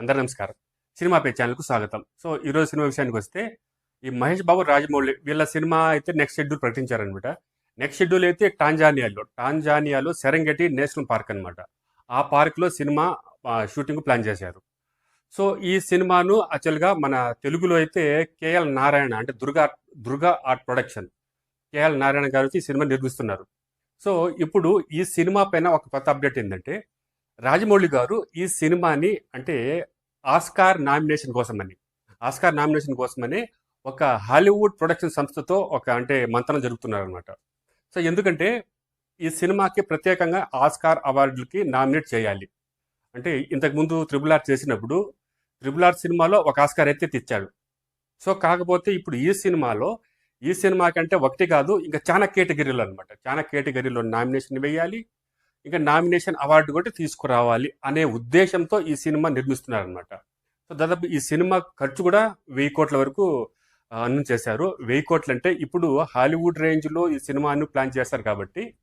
అందరూ నమస్కారం. Cinema pay ఛానల్కు స్వాగతం. సో ఈరోజు సినిమా విషయానికి వస్తే ఈ మహేష్ బాబు రాజమౌళి వీళ్ళ సినిమా అయితే నెక్స్ట్ షెడ్యూల్ ప్రకటించారనమాట. నెక్స్ట్ షెడ్యూల్ అయితే టాంజానియాలో టాంజానియాలో సెరంగటి నేషనల్ పార్క్ అనమాట. ఆ పార్క్లో సినిమా షూటింగ్ ప్లాన్ చేశారు. సో ఈ సినిమాను యాక్చువల్గా మన తెలుగులో అయితే కేఎల్ నారాయణ అంటే Durga Durga art production KL Narayana garu వచ్చి ఈ సినిమా నిర్మిస్తున్నారు. సో ఇప్పుడు ఈ సినిమా పైన ఒక కొత్త అప్డేట్ ఏంటంటే రాజమౌళి గారు ఈ సినిమాని అంటే ఆస్కార్ నామినేషన్ కోసమని ఆస్కార్ నామినేషన్ కోసమని ఒక హాలీవుడ్ ప్రొడక్షన్ సంస్థతో ఒక అంటే మంతనం జరుగుతున్నారనమాట సో ఎందుకంటే ఈ సినిమాకి ప్రత్యేకంగా ఆస్కార్ అవార్డులకి నామినేట్ చేయాలి. అంటే ఇంతకుముందు త్రిబుల్ ఆర్ చేసినప్పుడు త్రిబుల్ ఆర్ సినిమాలో ఒక ఆస్కార్ అయితే తెచ్చాడు. సో కాకపోతే ఇప్పుడు ఈ సినిమాలో ఈ సినిమా కంటే ఒకటి కాదు ఇంకా చాలా కేటగిరీలు అనమాట చాలా కేటగిరీలో నామినేషన్ వేయాలి ఇంకా నామినేషన్ అవార్డు కూడా తీసుకురావాలి అనే ఉద్దేశంతో ఈ సినిమా నిర్మిస్తున్నారనమాట సో దాదాపు ఈ సినిమా ఖర్చు కూడా వెయ్యి కోట్ల వరకు అనౌన్స్ చేశారు. వెయ్యి కోట్లు అంటే ఇప్పుడు హాలీవుడ్ రేంజ్లో ఈ సినిమాను ప్లాన్ చేస్తారు కాబట్టి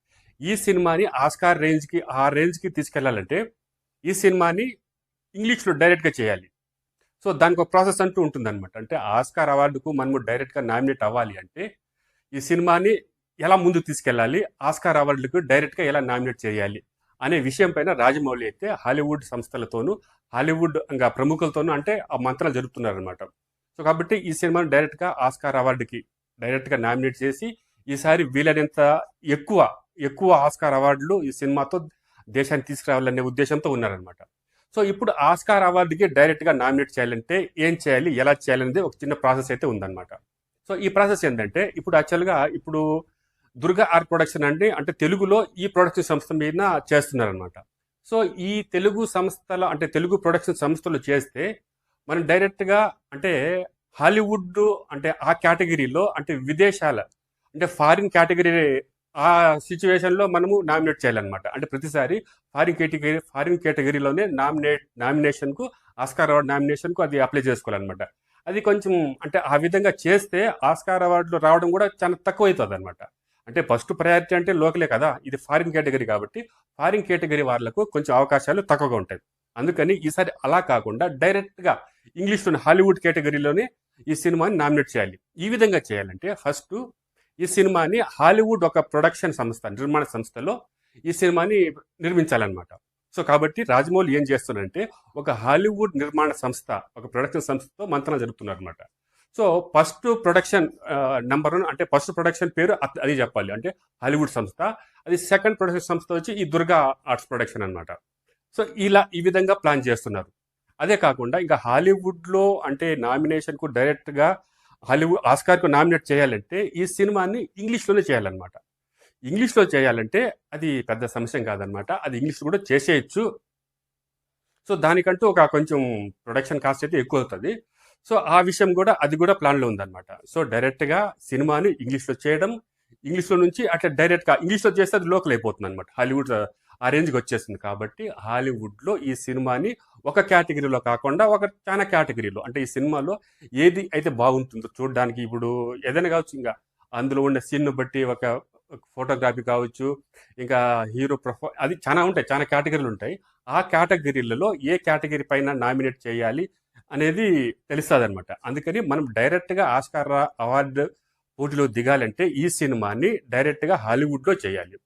ఈ సినిమాని ఆస్కార్ రేంజ్కి ఆ రేంజ్కి తీసుకెళ్ళాలంటే ఈ సినిమాని ఇంగ్లీష్లో డైరెక్ట్గా చేయాలి. సో దానికి ఒక ప్రాసెస్ అంటూ ఉంటుందన్నమాట. అంటే ఆస్కార్ అవార్డుకు మనము డైరెక్ట్గా నామినేట్ అవ్వాలి అంటే ఈ సినిమాని ఎలా ముందుకు తీసుకెళ్ళాలి ఆస్కార్ అవార్డులకు డైరెక్ట్గా ఎలా నామినేట్ చేయాలి అనే విషయం పైన రాజమౌళి అయితే హాలీవుడ్ సంస్థలతోనూ హాలీవుడ్ ఇంకా ప్రముఖులతోనూ అంటే ఆ మంత్రాలు జరుపుతున్నారనమాట సో కాబట్టి ఈ సినిమాను డైరెక్ట్గా ఆస్కార్ అవార్డుకి డైరెక్ట్గా నామినేట్ చేసి ఈసారి వీలైనంత ఎక్కువ ఎక్కువ ఆస్కార్ అవార్డులు ఈ సినిమాతో దేశానికి తీసుకురావాలనే ఉద్దేశంతో ఉన్నారనమాట సో ఇప్పుడు ఆస్కార్ అవార్డుకి డైరెక్ట్గా నామినేట్ చేయాలంటే ఏం చేయాలి ఎలా చేయాలనేది ఒక చిన్న ప్రాసెస్ అయితే ఉందన్నమాట. సో ఈ ప్రాసెస్ ఏంటంటే ఇప్పుడు యాక్చువల్గా ఇప్పుడు దుర్గా ఆర్ట్ ప్రొడక్షన్ అంటే అంటే తెలుగులో ఈ ప్రొడక్షన్ సంస్థ మీద చేస్తున్నారనమాట సో ఈ తెలుగు సంస్థల అంటే తెలుగు ప్రొడక్షన్ సంస్థలు చేస్తే మనం డైరెక్ట్గా అంటే హాలీవుడ్ అంటే ఆ కేటగిరీలో అంటే విదేశాల అంటే ఫారిన్ కేటగిరీ ఆ సిచ్యువేషన్లో మనము నామినేట్ చేయాలన్నమాట. అంటే ప్రతిసారి ఫారిన్ కేటగిరీ ఫారిన్ కేటగిరీలోనే నామినేట్ నామినేషన్కు ఆస్కార్ అవార్డు నామినేషన్కు అది అప్లై చేసుకోవాలన్నమాట. అది కొంచెం అంటే ఆ విధంగా చేస్తే ఆస్కార్ అవార్డులు రావడం కూడా చాలా తక్కువ అవుతుంది అనమాట అంటే ఫస్ట్ ప్రయారిటీ అంటే లోకలే కదా ఇది ఫారిన్ కేటగిరీ కాబట్టి ఫారిన్ కేటగిరీ వాళ్ళకు కొంచెం అవకాశాలు తక్కువగా ఉంటాయి. అందుకని ఈసారి అలా కాకుండా డైరెక్ట్గా ఇంగ్లీష్లోని హాలీవుడ్ కేటగిరీలోనే ఈ సినిమాని నామినేట్ చేయాలి. ఈ విధంగా చేయాలంటే ఫస్ట్ ఈ సినిమాని హాలీవుడ్ ఒక ప్రొడక్షన్ సంస్థ నిర్మాణ సంస్థలో ఈ సినిమాని నిర్మించాలన్నమాట. సో కాబట్టి రాజమౌళి ఏం చేస్తున్నారంటే ఒక హాలీవుడ్ నిర్మాణ సంస్థ ఒక ప్రొడక్షన్ సంస్థతో మంత్రణ జరుపుతున్నారు అనమాట so first production number one అంటే ఫస్ట్ ప్రొడక్షన్ పేరు అది చెప్పాలి. అంటే హాలీవుడ్ సంస్థ. అది సెకండ్ ప్రొడక్షన్ సంస్థ వచ్చి ఈ దుర్గా ఆర్ట్స్ ప్రొడక్షన్ అన్నమాట. సో ఇలా ఈ విధంగా ప్లాన్ చేస్తున్నారు. అదే కాకుండా ఇంకా హాలీవుడ్లో అంటే నామినేషన్కు డైరెక్ట్గా హాలీవుడ్ ఆస్కార్కు నామినేట్ చేయాలంటే ఈ సినిమాని ఇంగ్లీష్లోనే చేయాలన్నమాట. ఇంగ్లీష్లో చేయాలంటే అది పెద్ద సమస్య కాదనమాట అది ఇంగ్లీష్ కూడా చేసేయచ్చు. సో దానికంటూ ఒక కొంచెం ప్రొడక్షన్ కాస్ట్ అయితే ఎక్కువ అవుతుంది సో ఆ విషయం కూడా అది కూడా ప్లాన్లో ఉందన్నమాట. సో డైరెక్ట్గా సినిమాని ఇంగ్లీష్లో చేయడం ఇంగ్లీష్లో నుంచి అట్లా డైరెక్ట్గా ఇంగ్లీష్లో చేస్తే అది లోకల్ అయిపోతుంది అనమాట హాలీవుడ్ ఆ రేంజ్కి వచ్చేసింది కాబట్టి హాలీవుడ్లో ఈ సినిమాని ఒక కేటగిరీలో కాకుండా ఒక చాలా కేటగిరీలో అంటే ఈ సినిమాలో ఏది అయితే బాగుంటుందో చూడడానికి ఇప్పుడు ఏదైనా కావచ్చు ఇంకా అందులో ఉండే సీన్ను బట్టి ఒక ఫోటోగ్రఫీ కావచ్చు ఇంకా హీరో ప్రొఫైల్ అది చాలా ఉంటాయి చాలా కేటగిరీలు ఉంటాయి. ఆ కేటగిరీలలో ఏ కేటగిరీ పైన నామినేట్ చేయాలి అనేది తెలుస్తుంది అనమాట అందుకని మనం డైరెక్ట్గా ఆస్కార్ అవార్డు పోటీలో దిగాలంటే ఈ సినిమాని డైరెక్ట్గా హాలీవుడ్లో చేయాలి.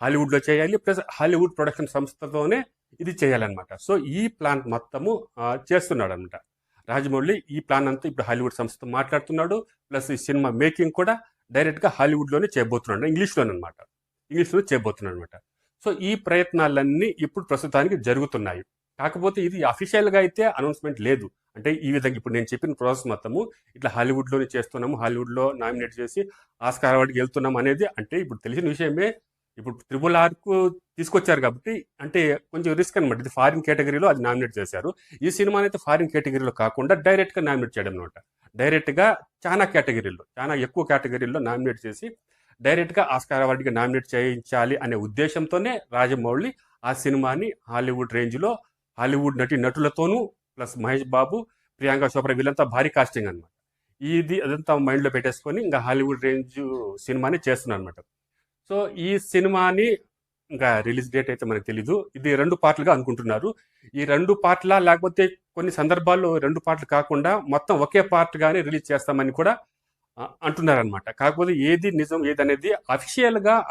హాలీవుడ్లో చేయాలి ప్లస్ హాలీవుడ్ ప్రొడక్షన్ సంస్థతోనే ఇది చేయాలన్నమాట. సో ఈ ప్లాన్ మొత్తము చేస్తున్నాడు అనమాట రాజమౌళి ఈ ప్లాన్ అంతా ఇప్పుడు హాలీవుడ్ సంస్థతో మాట్లాడుతున్నాడు ప్లస్ ఈ సినిమా మేకింగ్ కూడా డైరెక్ట్గా హాలీవుడ్లోనే చేయబోతున్నాడు ఇంగ్లీష్లోనే అనమాట ఇంగ్లీష్లో చేయబోతున్నాడు అనమాట సో ఈ ప్రయత్నాలన్నీ ఇప్పుడు ప్రస్తుతానికి జరుగుతున్నాయి. కాకపోతే ఇది అఫీషియల్గా అయితే అనౌన్స్మెంట్ లేదు. అంటే ఈ విధంగా ఇప్పుడు నేను చెప్పిన ప్రాసెస్ మొత్తము ఇట్లా హాలీవుడ్లోనే చేస్తున్నాము హాలీవుడ్లో నామినేట్ చేసి ఆస్కార్ అవార్డుకి వెళ్తున్నాం అనేది అంటే ఇప్పుడు తెలిసిన విషయమే. ఇప్పుడు త్రిబుల్ ఆర్కు తీసుకొచ్చారు కాబట్టి అంటే కొంచెం రిస్క్ అనమాట ఇది ఫారిన్ కేటగిరీలో అది నామినేట్ చేశారు. ఈ సినిమాని అయితే ఫారిన్ కేటగిరీలో కాకుండా డైరెక్ట్గా నామినేట్ చేయడం అనమాట డైరెక్ట్గా చాలా కేటగిరీలో చాలా ఎక్కువ కేటగిరీల్లో నామినేట్ చేసి డైరెక్ట్గా ఆస్కార్ అవార్డుకి నామినేట్ చేయించాలి అనే ఉద్దేశంతోనే రాజమౌళి ఆ సినిమాని హాలీవుడ్ రేంజ్లో హాలీవుడ్ నటి నటులతోనూ ప్లస్ మహేష్ బాబు ప్రియాంక చోప్రా వీళ్ళంతా భారీ కాస్టింగ్ అనమాట ఇది అదంతా మైండ్లో పెట్టేసుకొని ఇంకా హాలీవుడ్ రేంజ్ సినిమాని చేస్తున్నాను అనమాట సో ఈ సినిమాని ఇంకా రిలీజ్ డేట్ అయితే మనకు తెలీదు. ఇది రెండు పార్ట్లుగా అనుకుంటున్నారు. ఈ రెండు పార్ట్ల లేకపోతే కొన్ని సందర్భాల్లో రెండు పార్ట్లు కాకుండా మొత్తం ఒకే పార్ట్గానే రిలీజ్ చేస్తామని కూడా అంటున్నారనమాట కాకపోతే ఏది నిజం ఏది అనేది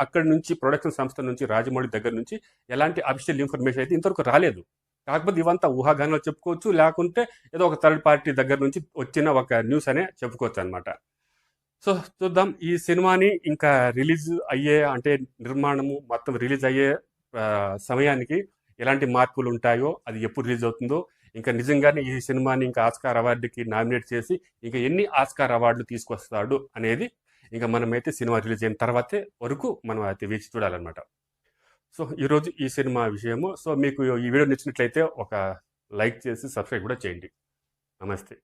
అక్కడి నుంచి ప్రొడక్షన్ సంస్థ నుంచి రాజమౌళి దగ్గర నుంచి ఎలాంటి అఫీషియల్ ఇన్ఫర్మేషన్ అయితే ఇంతవరకు రాలేదు. కాకపోతే ఇవంతా ఊహాగానాలు చెప్పుకోవచ్చు. లేకుంటే ఏదో ఒక థర్డ్ పార్టీ దగ్గర నుంచి వచ్చిన ఒక న్యూస్ అనే చెప్పుకోవచ్చు అనమాట సో చూద్దాం. ఈ సినిమాని ఇంకా రిలీజ్ అయ్యే అంటే నిర్మాణము మొత్తం రిలీజ్ అయ్యే సమయానికి ఎలాంటి మార్పులు ఉంటాయో అది ఎప్పుడు రిలీజ్ అవుతుందో ఇంకా నిజంగానే ఈ సినిమాని ఇంకా ఆస్కార్ అవార్డుకి నామినేట్ చేసి ఇంకా ఎన్ని ఆస్కార్ అవార్డులు తీసుకొస్తాడు అనేది ఇంకా మనమైతే సినిమా రిలీజ్ అయిన తర్వాతే వరకు మనం అయితే వేచి చూడాలన్నమాట. సో ఈరోజు ఈ సినిమా విషయము. సో మీకు ఈ వీడియో నచ్చినట్లయితే ఒక లైక్ చేసి సబ్స్క్రైబ్ కూడా చేయండి. నమస్తే.